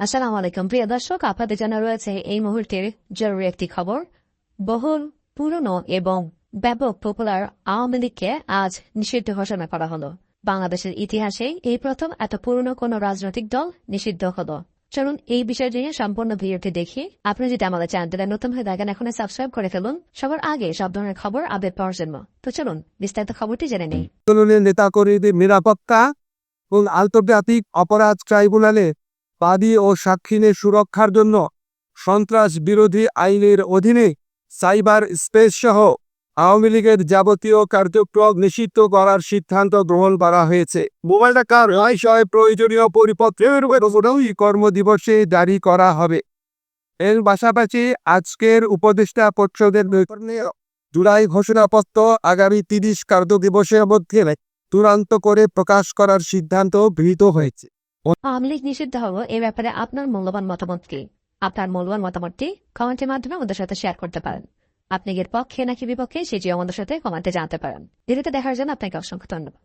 আসসালামু আলাইকুম। প্রিয় দর্শক, আপনাদের জানা রয়েছে এই মুহূর্তের জরুরি একটি খবর। বহুল পুরনো এবং ব্যাপক পপুলার আওয়ামী লীগকে আজ নিষিদ্ধ ঘোষণা করা হলো। বাংলাদেশের ইতিহাসে এই প্রথম এত পুরনো কোন রাজনৈতিক দল নিষিদ্ধ হলো। চলুন এই বিষয় নিয়ে সম্পূর্ণ ভিডিওটি দেখি। আপনি যদি আমাদের চ্যানেলে নতুন হয়ে থাকেন এখন সাবস্ক্রাইব করে ফেলুন। সবার আগে সব ধরনের খবর আপডেট পাওয়ার জন্য। তো চলুন, বিস্তারিত খবরটি জেনে নেই। আন্দোলনের নেতাকর্মীদের নিরাপত্তা আন্তর্জাতিক অপরাধ ট্রাইব্যুনালে বাদী ও সাক্ষীদের সুরক্ষার জন্য সন্ত্রাস বিরোধী আইনের অধীনে সাইবার স্পেস সহ আওয়ামী লীগের যাবতীয় কার্যক্রম নিষিদ্ধ করার সিদ্ধান্ত গ্রহণ করা হয়েছে। মোবাইলটা কার বিষয়ে প্রয়োজনীয় পরিপত্রের ওই কর্মদিবসে জারি করা হবে। এর পাশাপাশি আজকের উপদেষ্টা পরিষদের জুলাই ঘোষণাপত্র আগামী তিরিশ কার্যদিবসের মধ্যে চূড়ান্ত করে প্রকাশ করার সিদ্ধান্ত গৃহীত হয়েছে। আওয়ামী লীগ নিষিদ্ধ হব এ ব্যাপারে আপনার মূল্যবান মতামত কি আপনার মূল্যবান মতামতটি কমেন্টের মাধ্যমে আমাদের সাথে শেয়ার করতে পারেন। আপনি এর পক্ষে নাকি বিপক্ষে সেটিও আমাদের সাথে কমেন্টে জানাতে পারেন। ভিডিওতে দেখার জন্য আপনাকে অসংখ্য ধন্যবাদ।